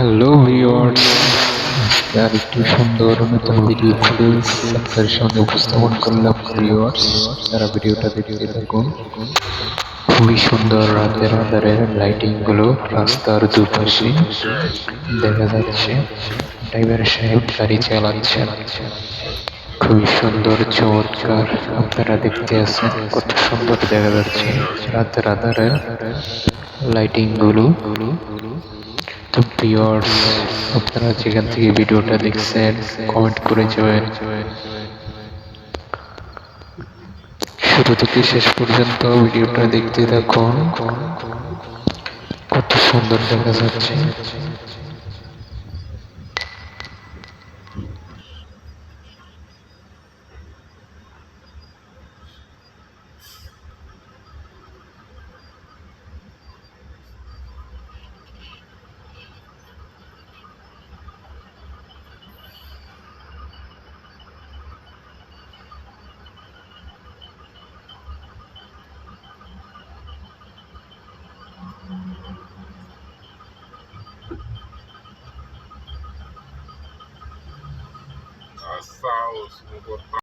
Hello viewers আজকে আর একটু সুন্দর নতুন ভিডিও ফুটেজ আপনাদের সামনে উপস্থাপন করলাম ভিউয়ার্স যারা ভিডিওটা দেখতে থাকুন, খুবই সুন্দর রাতের আধারে লাইটিংগুলো রাস্তার দুপাশে দেখা যাচ্ছে। ড্রাইভার সাহেব গাড়ি চালাচ্ছেন। খুবই সুন্দর, চমৎকার। আপনারা দেখতে আছেন কত সুন্দর দেখা যাচ্ছে। রাতের আধারে লাইটিংগুলো। তো ভিউয়ার্স, আপনারা যেখান থেকে ভিডিওটা দেখছেন কমেন্ট করে যাবেন। শুরু থেকে শেষ পর্যন্ত ভিডিওটা দেখতে থাকুন। কত সুন্দর দেখা যাচ্ছে। caçar os